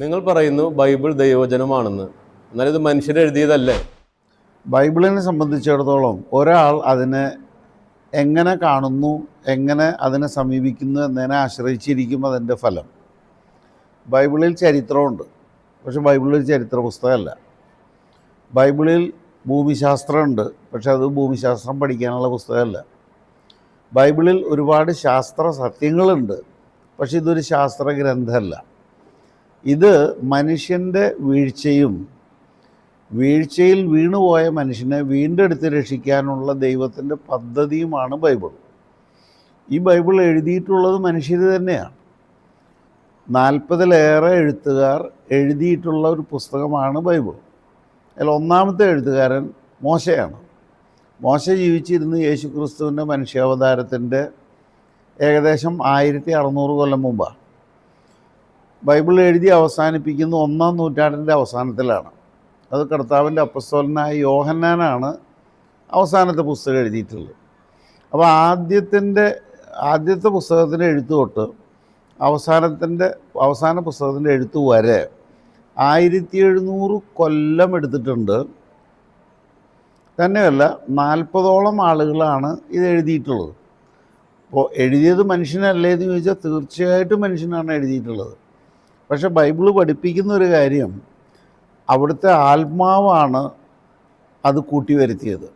നിങ്ങൾ പറയുന്നു ബൈബിൾ ദൈവവചനമാണെന്ന്. എന്നാൽ ഇത് മനുഷ്യരെഴുതിയതല്ലേ ബൈബിളിനെ സംബന്ധിച്ചിടത്തോളം ഒരാൾ അതിനെ എങ്ങനെ കാണുന്നു എങ്ങനെ അതിനെ സമീപിക്കുന്നു എന്നതിനെ ആശ്രയിച്ചിരിക്കും അതിന്റെ ഫലം. ബൈബിളിൽ ചരിത്രമുണ്ട്. പക്ഷെ ബൈബിളിൽ ചരിത്ര പുസ്തകമല്ല ബൈബിളിൽ ഭൂമിശാസ്ത്രമുണ്ട്. പക്ഷെ അത് ഭൂമിശാസ്ത്രം പഠിക്കാനുള്ള പുസ്തകമല്ല. ബൈബിളിൽ ഒരുപാട് ശാസ്ത്ര സത്യങ്ങളുണ്ട് പക്ഷെ ഇതൊരു ശാസ്ത്ര ഗ്രന്ഥമല്ല ഇത് മനുഷ്യന്റെ വീഴ്ചയും വീഴ്ചയിൽ വീണുപോയ മനുഷ്യനെ വീണ്ടെടുത്ത് രക്ഷിക്കാനുള്ള ദൈവത്തിന്റെ പദ്ധതിയുമാണ് ബൈബിൾ. ഈ ബൈബിൾ എഴുതിയിട്ടുള്ളത് മനുഷ്യർ തന്നെയാണ്. നാൽപ്പതിലേറെ എഴുത്തുകാർ എഴുതിയിട്ടുള്ള ഒരു പുസ്തകമാണ് ബൈബിൾ. അതിൽ ഒന്നാമത്തെ എഴുത്തുകാരൻ മോശയാണ്. മോശ ജീവിച്ചിരുന്ന് യേശു ക്രിസ്തുവിന്റെ മനുഷ്യാവതാരത്തിന്റെ ഏകദേശം ആയിരത്തി അറുന്നൂറ് കൊല്ലം മുമ്പാണ്. ബൈബിൾ എഴുതി അവസാനിപ്പിക്കുന്ന ഒന്നാം നൂറ്റാണ്ടിന്റെ അവസാനത്തിലാണ്. അത് കർത്താവിന്റെ അപ്പസ്തോലനായ യോഹന്നാനാണ് അവസാനത്തെ പുസ്തകം എഴുതിയിട്ടുള്ളത്. അപ്പോൾ ആദ്യത്തിന്റെ ആദ്യത്തെ പുസ്തകത്തിന്റെ എഴുത്ത് തൊട്ട് അവസാനത്തിന്റെ അവസാന പുസ്തകത്തിന്റെ എഴുത്ത് വരെ ആയിരത്തി എഴുന്നൂറ് കൊല്ലം എടുത്തിട്ടുണ്ട്. തന്നെയല്ല നാൽപ്പതോളം ആളുകളാണ് ഇത് എഴുതിയിട്ടുള്ളത്. അപ്പോൾ എഴുതിയത് മനുഷ്യനല്ലേ എന്ന് ചോദിച്ചാൽ തീർച്ചയായിട്ടും മനുഷ്യനാണ് എഴുതിയിട്ടുള്ളത്. പക്ഷേ ബൈബിൾ പഠിപ്പിക്കുന്ന ഒരു കാര്യം അവിടുത്തെ ആത്മാവാണ് അത് കൂട്ടി വരുത്തിയത്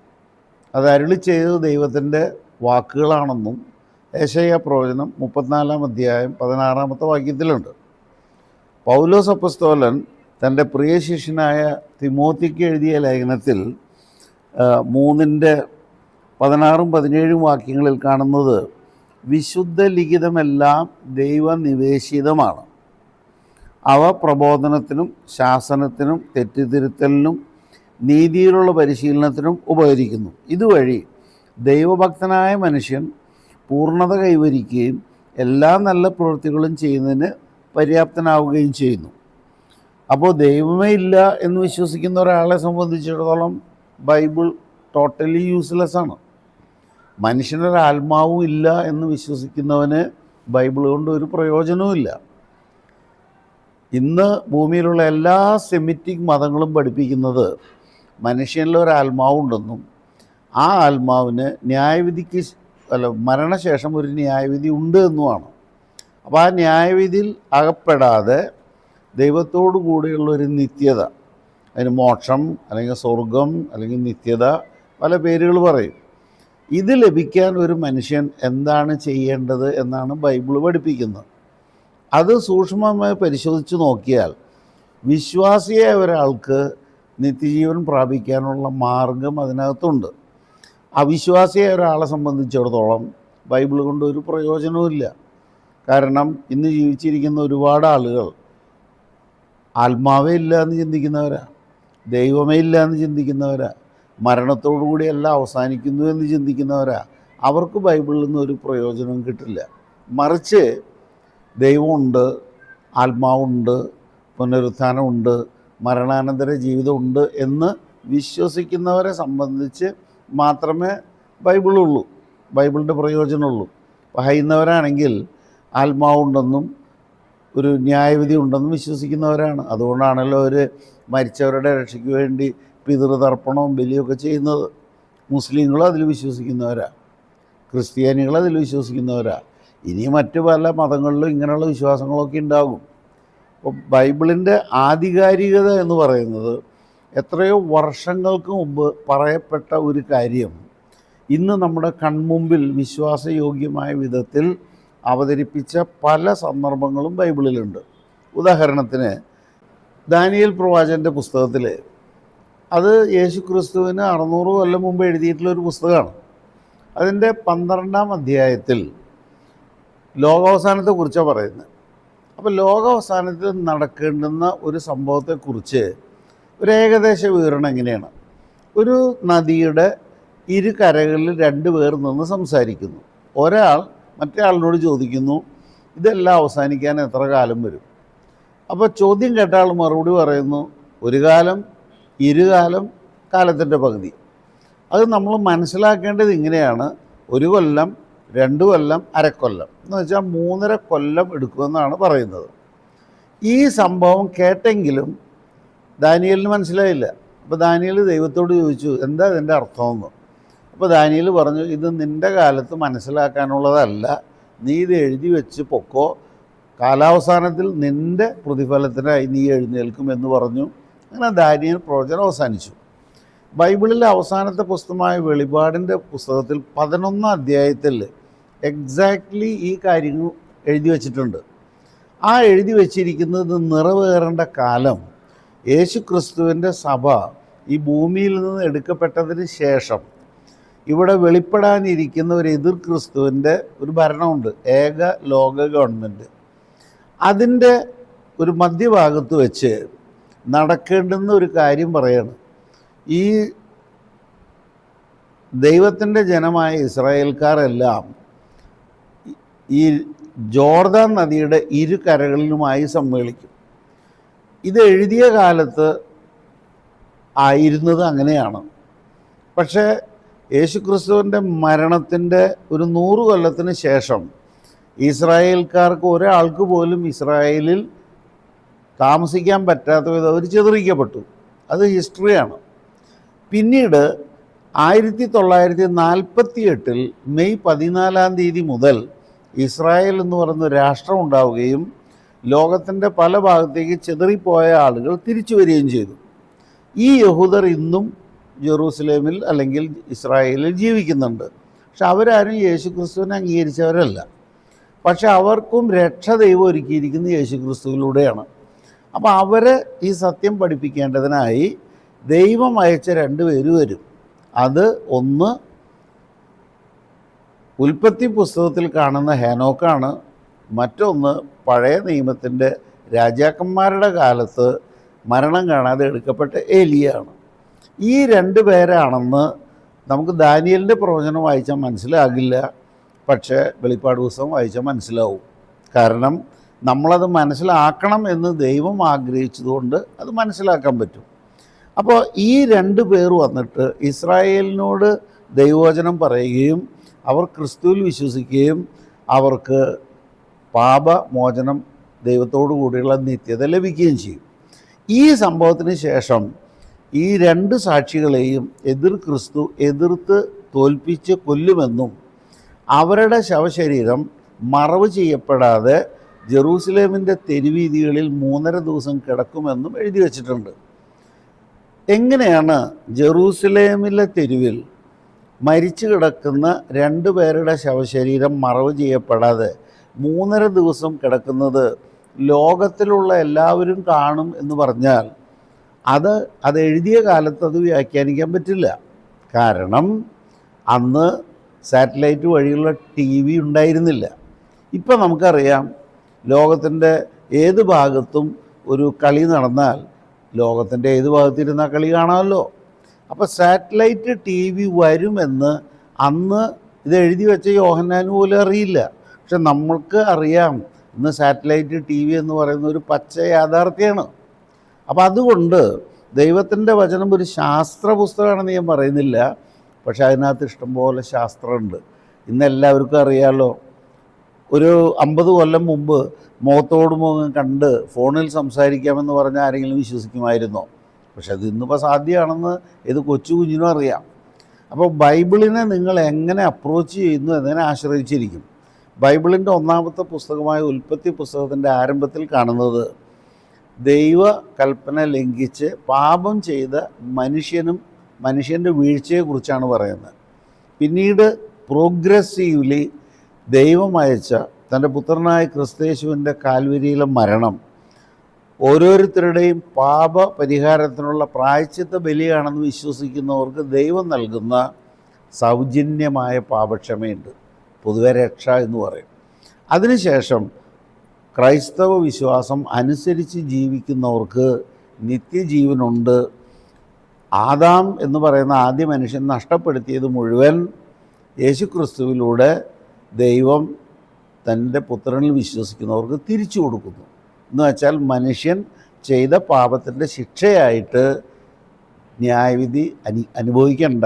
അത് അരുളി ചെയ്തത് ദൈവത്തിന്റെ വാക്കുകളാണെന്നും ഏശയ്യ പ്രവചനം മുപ്പത്തിനാലാം അധ്യായം പതിനാറാമത്തെ വാക്യത്തിലുണ്ട്. പൗലോസ് അപ്പസ്തോലൻ തന്റെ പ്രിയ ശിഷ്യനായ തിമോത്തിക്ക് എഴുതിയ ലേഖനത്തിൽ മൂന്നിന്റെ പതിനാറും പതിനേഴും വാക്യങ്ങളിൽ കാണുന്നത് വിശുദ്ധ ലിഖിതമെല്ലാം ദൈവനിവേശിതമാണ്. അവ പ്രബോധനത്തിനും ശാസനത്തിനും തെറ്റിതിരുത്തലിനും നീതിയിലുള്ള പരിശീലനത്തിനും ഉപകരിക്കുന്നു. ഇതുവഴി ദൈവഭക്തനായ മനുഷ്യൻ പൂർണത കൈവരിക്കുകയും എല്ലാ നല്ല പ്രവൃത്തികളും ചെയ്യുന്നതിന് പര്യാപ്തനാവുകയും ചെയ്യുന്നു. അപ്പോൾ ദൈവമേ ഇല്ല എന്ന് വിശ്വസിക്കുന്ന ഒരാളെ സംബന്ധിച്ചിടത്തോളം ബൈബിൾ ടോട്ടലി യൂസ്ലെസ് ആണ്. മനുഷ്യനൊരാത്മാവും ഇല്ല എന്ന് വിശ്വസിക്കുന്നവന് ബൈബിൾ കൊണ്ട് ഒരു പ്രയോജനവുമില്ല ഇന്ന് ഭൂമിയിലുള്ള എല്ലാ സെമിറ്റിക് മതങ്ങളും പഠിപ്പിക്കുന്നത് മനുഷ്യനിൽ ഒരു ആത്മാവുണ്ടെന്നും ആ ആത്മാവിന് ന്യായവിധിക്ക് അല്ല മരണശേഷം ഒരു ന്യായവിധി ഉണ്ട് എന്നുമാണ്. അപ്പോൾ ആ ന്യായവിധിയിൽ അകപ്പെടാതെ ദൈവത്തോടു കൂടിയുള്ള ഒരു നിത്യത അതിന് മോക്ഷം അല്ലെങ്കിൽ സ്വർഗം അല്ലെങ്കിൽ നിത്യത പല പേരുകൾ പറയും. ഇത് ലഭിക്കാൻ ഒരു മനുഷ്യൻ എന്താണ് ചെയ്യേണ്ടത് എന്നാണ് ബൈബിൾ പഠിപ്പിക്കുന്നത്. അത് സൂക്ഷ്മമായി പരിശോധിച്ച് നോക്കിയാൽ വിശ്വാസിയായ ഒരാൾക്ക് നിത്യജീവൻ പ്രാപിക്കാനുള്ള മാർഗം അതിനകത്തുണ്ട്. അവിശ്വാസിയായ ഒരാളെ സംബന്ധിച്ചിടത്തോളം ബൈബിൾ കൊണ്ട് ഒരു പ്രയോജനവുമില്ല കാരണം ഇന്ന് ജീവിച്ചിരിക്കുന്ന ഒരുപാട് ആളുകൾ ആത്മാവേ ഇല്ല എന്ന് ചിന്തിക്കുന്നവരാ ദൈവമേ ഇല്ല എന്ന് ചിന്തിക്കുന്നവരാ മരണത്തോടു കൂടി എല്ലാം അവസാനിക്കുന്നു എന്ന് ചിന്തിക്കുന്നവരാ. അവർക്ക് ബൈബിളിൽ നിന്ന് ഒരു പ്രയോജനവും കിട്ടില്ല. മറിച്ച് ദൈവമുണ്ട് ആത്മാവുണ്ട് പുനരുത്ഥാനമുണ്ട് മരണാനന്തര ജീവിതമുണ്ട് എന്ന് വിശ്വസിക്കുന്നവരെ സംബന്ധിച്ച് മാത്രമേ ബൈബിളുള്ളൂ ബൈബിളിന്റെ പ്രയോജനമുള്ളൂ. വഹയുന്നവരാണെങ്കിൽ ആത്മാവുണ്ടെന്നും ഒരു ന്യായവിധി ഉണ്ടെന്നും വിശ്വസിക്കുന്നവരാണ്. അതുകൊണ്ടാണല്ലോ അവർ മരിച്ചവരുടെ രക്ഷയ്ക്ക് വേണ്ടി പിതൃതർപ്പണവും ബലിയൊക്കെ ചെയ്യുന്നത്. മുസ്ലിങ്ങളും അതിൽ വിശ്വസിക്കുന്നവരാ ക്രിസ്ത്യാനികളും അതിൽ വിശ്വസിക്കുന്നവരാ. ഇനി മറ്റു പല മതങ്ങളിലും ഇങ്ങനെയുള്ള വിശ്വാസങ്ങളൊക്കെ ഉണ്ടാകും. അപ്പോൾ ബൈബിളിന്റെ ആധികാരികത എന്ന് പറയുന്നത് എത്രയോ വർഷങ്ങൾക്ക് മുമ്പ് പറയപ്പെട്ട ഒരു കാര്യം. ഇന്ന് നമ്മുടെ കൺമുമ്പിൽ വിശ്വാസയോഗ്യമായ വിധത്തിൽ അവതരിപ്പിച്ച പല സന്ദർഭങ്ങളും ബൈബിളിലുണ്ട്. ഉദാഹരണത്തിന് ദാനിയൽ പ്രവാചന്റെ പുസ്തകത്തിൽ അത് യേശു ക്രിസ്തുവിന് അറുന്നൂറ് കൊല്ലം മുമ്പ് എഴുതിയിട്ടുള്ള ഒരു പുസ്തകമാണ്. അതിന്റെ പന്ത്രണ്ടാം അധ്യായത്തിൽ ലോകാവസാനത്തെക്കുറിച്ചാണ് പറയുന്നത് അപ്പോൾ ലോകാവസാനത്തിൽ നടക്കേണ്ടുന്ന ഒരു സംഭവത്തെക്കുറിച്ച് ഒരു ഏകദേശ വിവരണം എങ്ങനെയാണ്? ഒരു നദിയുടെ ഇരു കരകളിൽ രണ്ട് പേർ നിന്ന് സംസാരിക്കുന്നു. ഒരാൾ മറ്റേ ആളിനോട് ചോദിക്കുന്നു ഇതെല്ലാം അവസാനിക്കാൻ എത്ര കാലം വരും? അപ്പോൾ ചോദ്യം കേട്ട ആൾ മറുപടി പറയുന്നു ഒരു കാലം ഇരുകാലം കാലത്തിന്റെ പകുതി. അത് നമ്മൾ മനസ്സിലാക്കേണ്ടത് ഇങ്ങനെയാണ്. ഒരു കൊല്ലം രണ്ട് കൊല്ലം അരക്കൊല്ലം എന്ന് വെച്ചാൽ മൂന്നര കൊല്ലം എടുക്കുമെന്നാണ് പറയുന്നത്. ഈ സംഭവം കേട്ടെങ്കിലും ദാനിയലിന് മനസ്സിലായില്ല. അപ്പോൾ ദാനിയൽ ദൈവത്തോട് ചോദിച്ചു എന്താ ഇതിന്റെ അർത്ഥമെന്ന്? അപ്പോൾ ദാനിയൽ പറഞ്ഞു ഇത് നിന്റെ കാലത്ത് മനസ്സിലാക്കാനുള്ളതല്ല. നീ ഇത് എഴുതി വെച്ച് പൊക്കോ. കാലാവസാനത്തിൽ നിന്റെ പ്രതിഫലത്തിനായി നീ എഴുന്നേൽക്കും എന്ന് പറഞ്ഞു. അങ്ങനെ ദാനിയൽ പ്രവചനം അവസാനിച്ചു. ബൈബിളിലെ അവസാനത്തെ പുസ്തകമായ വെളിപാടിന്റെ പുസ്തകത്തിൽ പതിനൊന്നാം അധ്യായത്തിൽ എക്സാക്ട്ലി ഈ കാര്യങ്ങൾ എഴുതി വച്ചിട്ടുണ്ട്. ആ എഴുതി വച്ചിരിക്കുന്നത് നിറവേറേണ്ട കാലം യേശു ക്രിസ്തുവിന്റെ സഭ ഈ ഭൂമിയിൽ നിന്ന് എടുക്കപ്പെട്ടതിന് ശേഷം. ഇവിടെ വെളിപ്പെടാനിരിക്കുന്ന ഒരു എതിർ ക്രിസ്തുവിന്റെ ഒരു ഭരണമുണ്ട് ഏക ലോക ഗവൺമെന്റ്. അതിന്റെ ഒരു മധ്യഭാഗത്ത് വെച്ച് നടക്കേണ്ടുന്ന ഒരു കാര്യം പറയാണ്. ഈ ദൈവത്തിന്റെ ജനമായ ഇസ്രായേൽക്കാരെല്ലാം ഈ ജോർദാൻ നദിയുടെ ഇരു കരകളിലുമായി സമ്മേളിക്കും. ഇത് എഴുതിയ കാലത്ത് ആയിരുന്നത് അങ്ങനെയാണ്. പക്ഷേ യേശുക്രിസ്തുവിന്റെ മരണത്തിന്റെ ഒരു നൂറ് കൊല്ലത്തിന് ശേഷം ഇസ്രായേൽക്കാർക്ക് ഒരാൾക്ക് പോലും ഇസ്രായേലിൽ താമസിക്കാൻ പറ്റാത്ത വിധം അവർ ചിതറിക്കപ്പെട്ടു. അത് ഹിസ്റ്ററിയാണ്. പിന്നീട് ആയിരത്തി തൊള്ളായിരത്തി നാൽപ്പത്തി എട്ടിൽ മെയ് പതിനാലാം തീയതി മുതൽ ഇസ്രായേൽ എന്ന് പറയുന്ന രാഷ്ട്രം ഉണ്ടാവുകയും ലോകത്തിന്റെ പല ഭാഗത്തേക്ക് ചെതറിപ്പോയ ആളുകൾ തിരിച്ചു വരികയും ചെയ്തു. ഈ യഹൂദർ ഇന്നും ജെറൂസലേമിൽ അല്ലെങ്കിൽ ഇസ്രായേലിൽ ജീവിക്കുന്നുണ്ട്. പക്ഷെ അവരാരും യേശു ക്രിസ്തുവിനെ അംഗീകരിച്ചവരല്ല. പക്ഷെ അവർക്കും രക്ഷ ദൈവം ഒരുക്കിയിരിക്കുന്നത് യേശു ക്രിസ്തുവിലൂടെയാണ് അപ്പോൾ അവരെ ഈ സത്യം പഠിപ്പിക്കേണ്ടതിനായി ദൈവം അയച്ച രണ്ട് പേര് വരും. അത് ഒന്ന് ഉൽപ്പത്തി പുസ്തകത്തിൽ കാണുന്ന ഹെനോക്കാണ് മറ്റൊന്ന് പഴയ നിയമത്തിന്റെ രാജാക്കന്മാരുടെ കാലത്ത് മരണം കാണാതെ എടുക്കപ്പെട്ട ഏലിയാണ് ഈ രണ്ട് പേരാണെന്ന് നമുക്ക് ദാനിയലിന്റെ പ്രവചനം വായിച്ചാൽ മനസ്സിലാകില്ല. പക്ഷേ വെളിപ്പാട് പുസ്തകം വായിച്ചാൽ മനസ്സിലാവും. കാരണം നമ്മളത് മനസ്സിലാക്കണം എന്ന് ദൈവം ആഗ്രഹിച്ചതുകൊണ്ട് അത് മനസ്സിലാക്കാൻ പറ്റും. അപ്പോൾ ഈ രണ്ട് പേർ വന്നിട്ട് ഇസ്രായേലിനോട് ദൈവവചനം പറയുകയും അവർ ക്രിസ്തുവിൽ വിശ്വസിക്കുകയും അവർക്ക് പാപമോചനം ദൈവത്തോടു കൂടിയുള്ള നിത്യത ലഭിക്കുകയും ചെയ്യും. ഈ സംഭവത്തിന് ശേഷം ഈ രണ്ട് സാക്ഷികളെയും എതിർ ക്രിസ്തു എതിർത്ത് തോൽപ്പിച്ച് കൊല്ലുമെന്നും അവരുടെ ശവശരീരം മറവ് ചെയ്യപ്പെടാതെ ജെറൂസലേമിന്റെ തെരുവീതികളിൽ മൂന്നര ദിവസം കിടക്കുമെന്നും എഴുതി വച്ചിട്ടുണ്ട്. എങ്ങനെയാണ് ജെറൂസലേമിലെ തെരുവിൽ മരിച്ചു കിടക്കുന്ന രണ്ടു പേരുടെ ശവശരീരം മറവ് ചെയ്യപ്പെടാതെ മൂന്നര ദിവസം കിടക്കുന്നത് ലോകത്തിലുള്ള എല്ലാവരും കാണും എന്ന് പറഞ്ഞാൽ അത് അത് എഴുതിയ കാലത്ത് അത് വ്യാഖ്യാനിക്കാൻ പറ്റില്ല. കാരണം അന്ന് സാറ്റലൈറ്റ് വഴിയുള്ള ടി വി ഉണ്ടായിരുന്നില്ല. ഇപ്പം നമുക്കറിയാം ലോകത്തിന്റെ ഏത് ഭാഗത്തും ഒരു കളി നടന്നാൽ ലോകത്തിന്റെ ഏത് ഭാഗത്തിരുന്ന കളി കാണാമല്ലോ? അപ്പോൾ സാറ്റലൈറ്റ് ടി വി വരുമെന്ന് അന്ന് ഇത് എഴുതി വെച്ച യോഹന്നാൻ പോലും അറിയില്ല. പക്ഷെ നമ്മൾക്ക് അറിയാം ഇന്ന് സാറ്റലൈറ്റ് ടി വി എന്ന് പറയുന്ന ഒരു പച്ച യാഥാർത്ഥ്യമാണ് അപ്പോൾ അതുകൊണ്ട് ദൈവത്തിന്റെ വചനം ഒരു ശാസ്ത്ര പുസ്തകമാണെന്ന് ഞാൻ പറയുന്നില്ല. പക്ഷെ അതിനകത്ത് ഇഷ്ടംപോലെ ശാസ്ത്രമുണ്ട്. ഇന്ന് എല്ലാവർക്കും അറിയാമല്ലോ ഒരു അമ്പത് കൊല്ലം മുമ്പ് മുഖത്തോട് മുഖം കണ്ട് ഫോണിൽ സംസാരിക്കാമെന്ന് പറഞ്ഞാൽ ആരെങ്കിലും വിശ്വസിക്കുമായിരുന്നോ? പക്ഷെ അത് ഇന്നിപ്പോൾ സാധ്യമാണെന്ന് ഇത് കൊച്ചു കുഞ്ഞിനും അറിയാം. അപ്പോൾ ബൈബിളിനെ നിങ്ങൾ എങ്ങനെ അപ്രോച്ച് ചെയ്യുന്നു എന്നതിനെ ആശ്രയിച്ചിരിക്കും. ബൈബിളിന്റെ ഒന്നാമത്തെ പുസ്തകമായ ഉൽപ്പത്തി പുസ്തകത്തിന്റെ ആരംഭത്തിൽ കാണുന്നത് ദൈവ കൽപ്പന ലംഘിച്ച് പാപം ചെയ്ത മനുഷ്യനും മനുഷ്യന്റെ വീഴ്ചയെക്കുറിച്ചാണ് പറയുന്നത്. പിന്നീട് പ്രോഗ്രസീവ്ലി ദൈവം അയച്ച തന്റെ പുത്രനായ ക്രിസ്തേശുവിന്റെ കാൽവരിയിലെ മരണം ഓരോരുത്തരുടെയും പാപ പരിഹാരത്തിനുള്ള പ്രായച്ചിത്ത ബലിയാണെന്ന് വിശ്വസിക്കുന്നവർക്ക് ദൈവം നൽകുന്ന സൗജന്യമായ പാപക്ഷമയുണ്ട്. പൊതുവെ രക്ഷ എന്ന് പറയും. അതിനുശേഷം ക്രൈസ്തവ വിശ്വാസം അനുസരിച്ച് ജീവിക്കുന്നവർക്ക് നിത്യജീവനുണ്ട്. ആദാം എന്ന് പറയുന്ന ആദ്യ മനുഷ്യൻ നഷ്ടപ്പെടുത്തിയത് മുഴുവൻ യേശുക്രിസ്തുവിലൂടെ ദൈവം തന്റെ പുത്രനിൽ വിശ്വസിക്കുന്നവർക്ക് തിരിച്ചു കൊടുക്കുന്നു. എന്ന് വെച്ചാൽ മനുഷ്യൻ ചെയ്ത പാപത്തിന്റെ ശിക്ഷയായിട്ട് ന്യായവിധി അനു അനുഭവിക്കേണ്ട.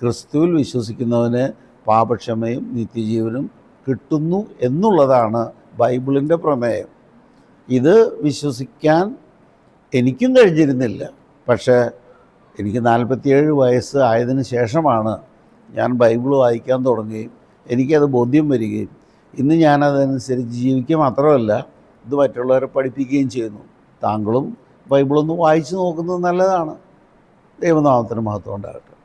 ക്രിസ്തുവിൽ വിശ്വസിക്കുന്നവന് പാപക്ഷമയും നിത്യജീവനും കിട്ടുന്നു എന്നുള്ളതാണ് ബൈബിളിന്റെ പ്രമേയം. ഇത് വിശ്വസിക്കാൻ എനിക്കും കഴിഞ്ഞിരുന്നില്ല. പക്ഷേ എനിക്ക് നാൽപ്പത്തിയേഴ് വയസ്സ് ആയതിനു ശേഷമാണ് ഞാൻ ബൈബിൾ വായിക്കാൻ തുടങ്ങുകയും എനിക്കത് ബോധ്യം വരികയും. ഇന്ന് ഞാനതനുസരിച്ച് ജീവിക്കുക മാത്രമല്ല ഇത് മറ്റുള്ളവരെ പഠിപ്പിക്കുകയും ചെയ്യുന്നു. താങ്കളും ബൈബിളൊന്ന് വായിച്ചു നോക്കുന്നത് നല്ലതാണ്. ദൈവനാമത്തിന് മഹത്വം ഉണ്ടാകട്ടെ.